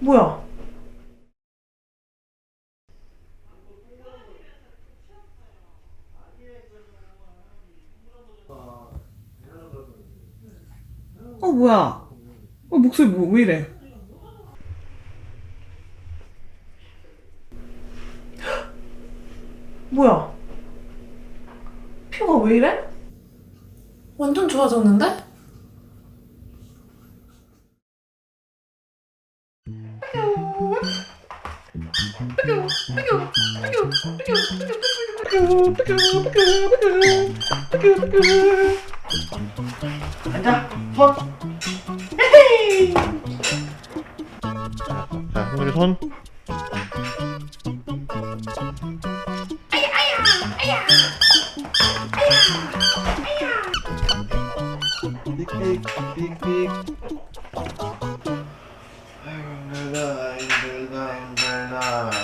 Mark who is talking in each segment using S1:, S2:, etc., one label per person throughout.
S1: 뭐야? 어 뭐야? 어 목소리 뭐, 왜 이래? 뭐야? 피부가 왜 이래?
S2: 완전 좋아졌는데?
S1: 앉아, 손.
S3: 자, 형들이 손. 삑삑, 삑삑. 아이고, 힘들다, 힘들다, 힘들다.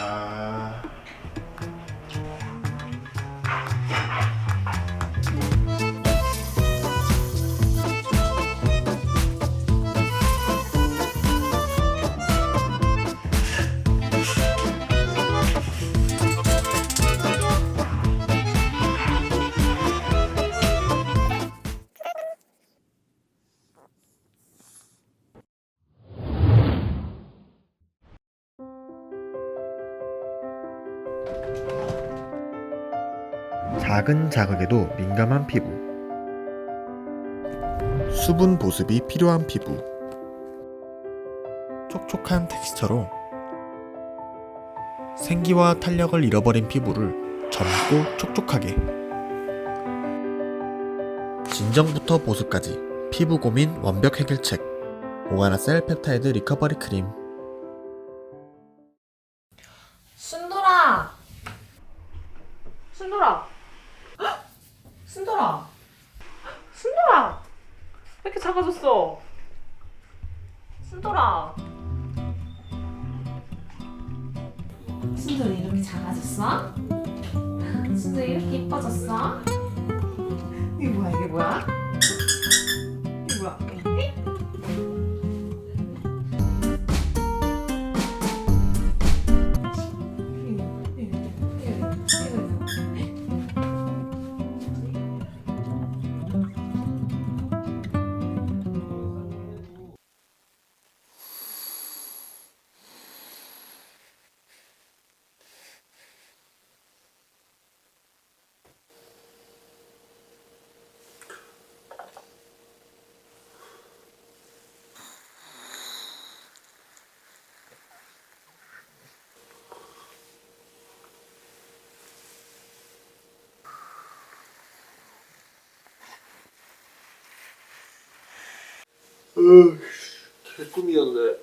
S3: 작은 자극에도 민감한 피부. 수분 보습이 필요한 피부. 촉촉한 텍스처로 생기와 탄력을 잃어버린 피부를 젊고 촉촉하게. 진정부터 보습까지 피부 고민 완벽 해결책. 오가나셀 펩타이드 리커버리 크림.
S2: 순돌아!
S1: 순돌아. 헉! 순돌아. 순돌아. 왜 이렇게 작아졌어? 순돌아.
S2: 순돌이 이렇게 작아졌어? 순돌이 이렇게 이뻐졌어?
S1: 이게 뭐야? 이게 뭐야?
S3: Кумирная.